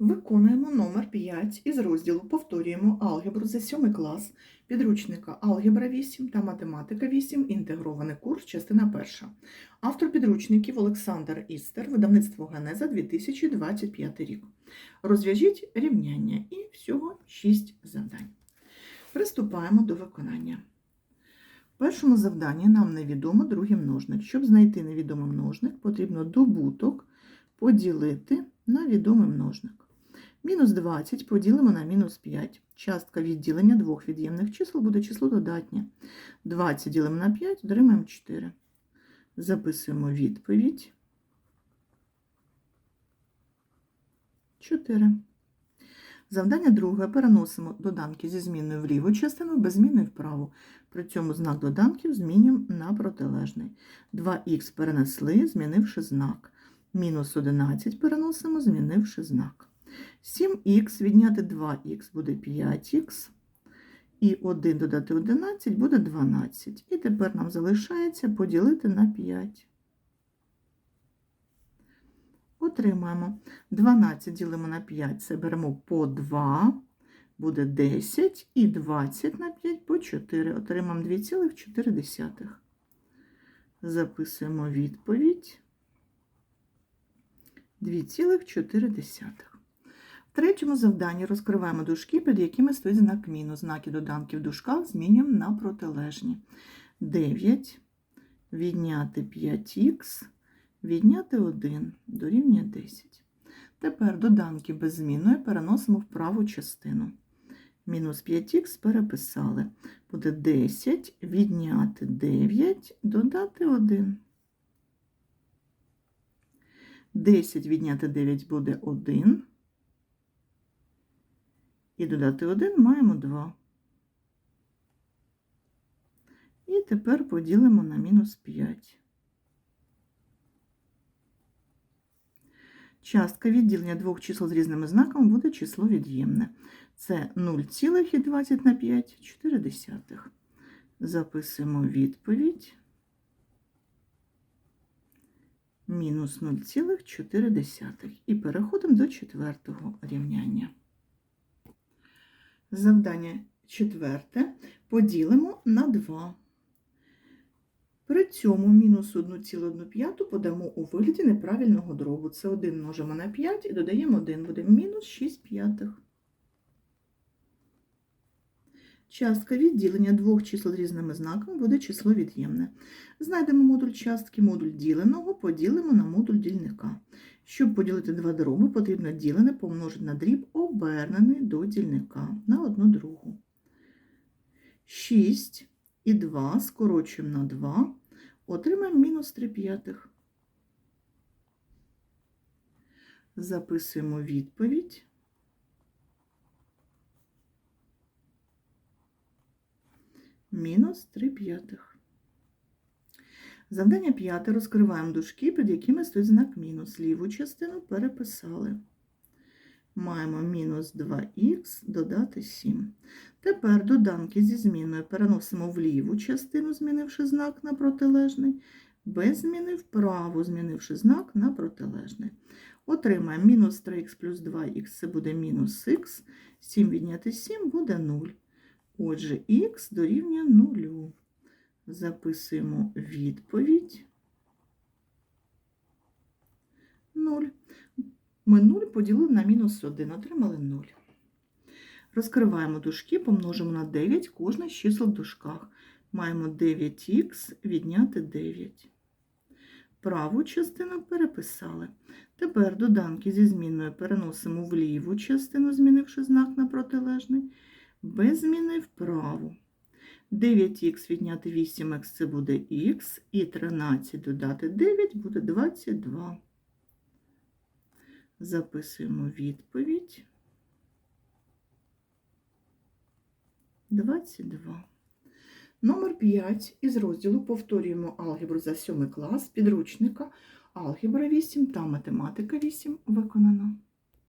Виконуємо номер 5 із розділу Повторюємо алгебру за 7 клас підручника Алгебра 8 та Математика 8. Інтегрований курс, частина 1. Автор підручників Олександр Істер, видавництво Генеза 2025 рік. Розв'яжіть рівняння і всього 6 завдань. Приступаємо до виконання. Першому завданні нам невідомо другий множник. Щоб знайти невідомий множник, потрібно добуток поділити на відомий множник. Мінус 20 поділимо на мінус 5. Частка відділення двох від'ємних чисел буде число додатнє. 20 ділимо на 5, отримаємо 4. Записуємо відповідь. 4. Завдання друге. Переносимо доданки зі зміною в ліву частину, без зміни в. При цьому знак доданків змінюємо на протилежний. 2х перенесли, змінивши знак. Мінус 11 переносимо, змінивши знак. 7х відняти 2х буде 5х. І 1 додати 11 буде 12. І тепер нам залишається поділити на 5. Отримаємо 12 ділимо на 5, це беремо по 2, буде 10, і 20 на 5 по 4. Отримаємо 2,4. Записуємо відповідь. 2,4. В третьому завданні розкриваємо дужки, під якими стоїть знак мінус. Знаки доданків в дужках змінюємо на протилежні. 9 відняти 5х, відняти 1 дорівнює 10. Тепер доданки без змінної переносимо в праву частину. Мінус 5х переписали. Буде 10 відняти 9, додати 1. 10 відняти 9 буде 1. І додати 1 маємо 2. І тепер поділимо на мінус 5. Частка відділення двох чисел з різними знаками буде число від'ємне. Це 0,20 на 5, 4. Записуємо відповідь. Мінус 0,4. І переходимо до четвертого рівняння. Завдання четверте поділимо на 2. При цьому мінус 1,1 подамо у вигляді неправильного дробу. Це 1 множимо на 5 і додаємо 1, буде мінус 6 п'ятих. Частка відділення двох чисел різними знаками буде число від'ємне. Знайдемо модуль частки, модуль діленого поділимо на модуль дільника. Щоб поділити два дроби, потрібно ділене помножити на дріб, обернений до дільника на одну другу. 6 і 2 скорочуємо на 2, отримаємо мінус 3 п'ятих. Записуємо відповідь. Мінус 3 п'ятих. Завдання п'яте. Розкриваємо дужки, під якими стоїть знак мінус. Ліву частину переписали. Маємо мінус 2х додати 7. Тепер доданки зі зміною переносимо в ліву частину, змінивши знак на протилежний, без зміни в праву, змінивши знак на протилежний. Отримаємо мінус 3х плюс 2х це буде мінус х, 7 відняти 7 буде 0. Отже, х дорівнює 0. Записуємо відповідь 0. Ми 0 поділили на мінус 1, отримали 0. Розкриваємо дужки, помножимо на 9 кожне з чисел в дужках. Маємо 9х відняти 9. Праву частину переписали. Тепер доданки зі зміною переносимо в ліву частину, змінивши знак на протилежний, без зміни в праву. 9х відняти 8х це буде х, і 13 додати 9 буде 22. Записуємо відповідь. 22. Номер 5 із розділу повторюємо алгебру за 7 клас підручника Алгебра 8 та математика 8 виконано.